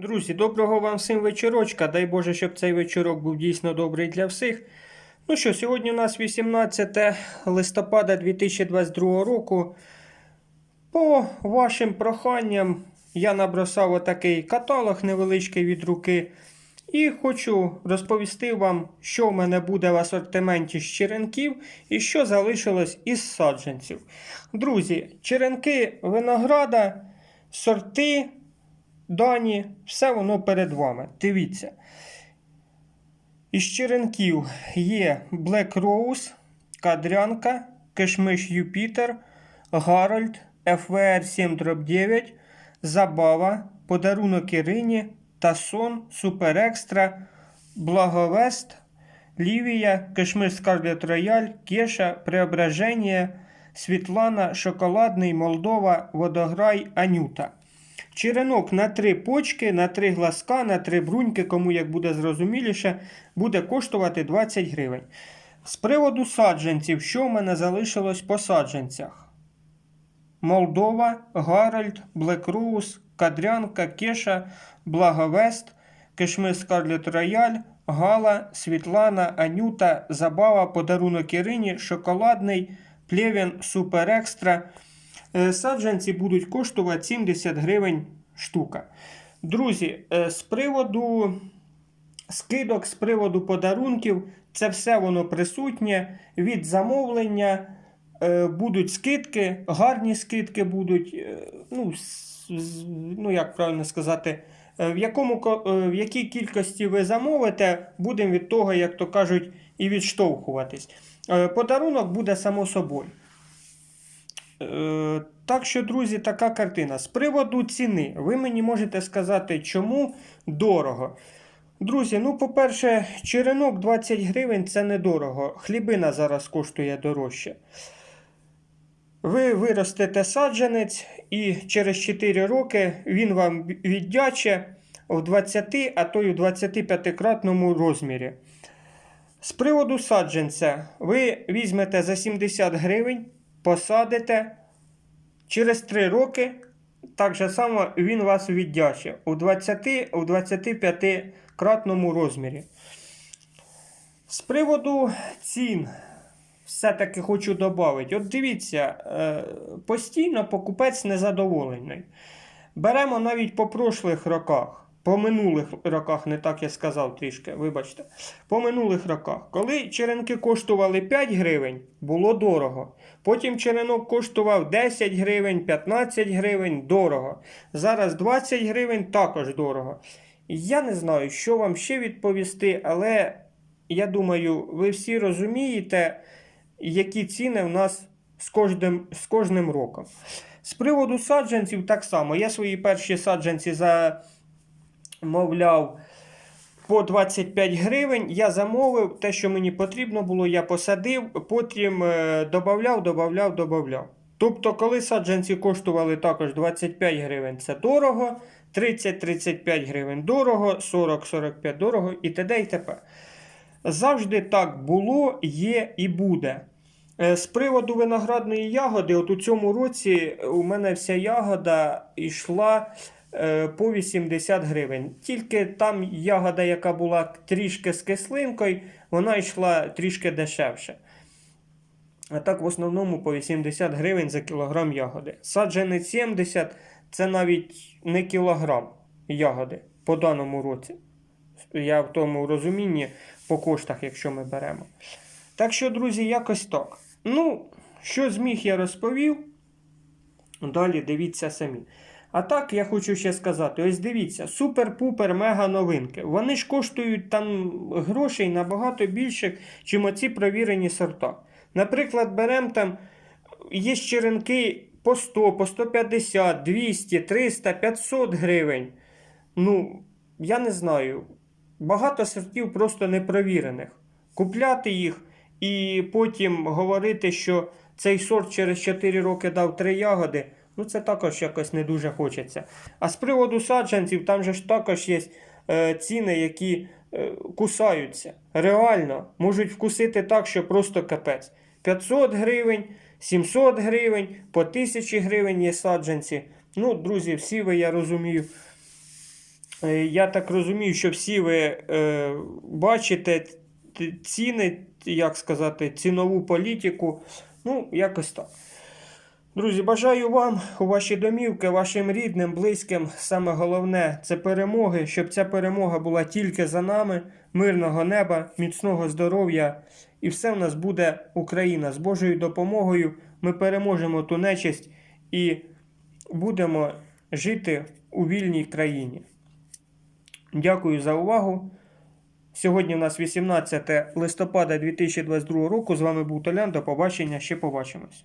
Друзі, доброго вам всім вечорочка. Дай Боже, щоб цей вечорок був дійсно добрий для всіх. Ну що, сьогодні у нас 18 листопада 2022 року. По вашим проханням я набросав отакий каталог невеличкий від руки. І хочу розповісти вам, що в мене буде в асортименті з черенків і що залишилось із саджанців. Друзі, черенки винограда, сорти, дані, все воно перед вами. Дивіться. Із черенків є Black Rose, Кадрянка, Кишмиш Юпітер, Гарольд, FVR 7 9, Забава, Подарунок Ірині, Тасон, Супер Екстра, Благовест, Лівія, Кишмиш Скарлет Рояль, Кеша, Преображення, Світлана, Шоколадний, Молдова, Водограй, Анюта. Черенок на три почки, на три глазка, на три бруньки, кому як буде зрозуміліше, буде коштувати 20 гривень. З приводу саджанців, що в мене залишилось по саджанцях? Молдова, Гарольд, Блек Роуз, Кадрянка, Кеша, Благовест, Кишмис Скарлет Рояль, Гала, Світлана, Анюта, Забава, Подарунок Ірині, Шоколадний, Плевін, Супер Екстра. Е, Саджанці будуть коштувати 70 гривень штука. Друзі, е, з приводу скидок, з приводу подарунків, це все воно присутнє. Від замовлення е, будуть скидки, гарні скидки будуть. Ну, ну як правильно сказати, в, якому, в якій кількості ви замовите, будемо від того, як то кажуть, і відштовхуватись. Подарунок буде само собою. Е, Так що, друзі, така картина. З приводу ціни, ви мені можете сказати, чому дорого. Друзі, ну, по-перше, черенок 20 гривень це недорого. Хлібина зараз коштує дорожче. Ви виростете саджанець, і через 4 роки він вам віддяче в 20, а то й у 25-кратному розмірі. З приводу саджанця, ви візьмете за 70 гривень, посадите. Через 3 роки так же само він вас віддяче у 20 у 25 кратному розмірі. З приводу цін, все-таки хочу додати. От дивіться, е, постійно покупець незадоволений. Беремо навіть по прошлих роках. По минулих роках, не так я сказав трішки, вибачте. По минулих роках. Коли черенки коштували 5 гривень, було дорого. Потім черенок коштував 10 гривень, 15 гривень дорого. Зараз 20 гривень також дорого. Я не знаю, що вам ще відповісти, але я думаю, ви всі розумієте, які ціни в нас з кожним, з кожним роком. З приводу саджанців так само. Я свої перші саджанці замовляв по 25 гривень. Я замовив те, що мені потрібно було, я посадив, потім е, додавав, додавав, додавав. Тобто, коли саджанці коштували також 25 гривень, це дорого, 30-35 гривень дорого, 40-45 дорого і т.д. і т.п. Завжди так було, є і буде. Е, З приводу виноградної ягоди, от у цьому році у мене вся ягода йшла по 80 гривень. Тільки там ягода, яка була трішки з кислинкою, вона йшла трішки дешевше. А так в основному по 80 гривень за кілограм ягоди. Саджанець 70 це навіть не кілограм ягоди по даному році. Я в тому розумінні по коштах, якщо ми беремо. Так що, друзі, якось так. Ну, що зміг, я розповів. Далі дивіться самі. А так, я хочу ще сказати: ось дивіться, супер-пупер мега новинки. Вони ж коштують там грошей набагато більше, чим оці провірені сорта. Наприклад, беремо там є черенки по 100, по 150, 200, 300, 500 гривень. Ну, я не знаю. Багато сортів просто непровірених. Купляти їх і потім говорити, що цей сорт через 4 роки дав 3 ягоди, ну це також якось не дуже хочеться. А з приводу саджанців, там же ж також є е, ціни, які е, кусаються. Реально, можуть вкусити так, що просто капець. 500 гривень, 700 гривень, по 1000 гривень є саджанці. Ну, друзі, всі ви, я розумію, Е, Я так розумію, що всі ви е, бачите ціни, як сказати, цінову політику. Ну, якось так. Друзі, бажаю вам у ваші домівки, вашим рідним, близьким. Саме головне це перемоги, щоб ця перемога була тільки за нами, мирного неба, міцного здоров'я. І все в нас буде Україна. З Божою допомогою ми переможемо ту нечисть і будемо жити у вільній країні. Дякую за увагу. Сьогодні у нас 18 листопада 2022 року. З вами був Толян. До побачення. Ще побачимось.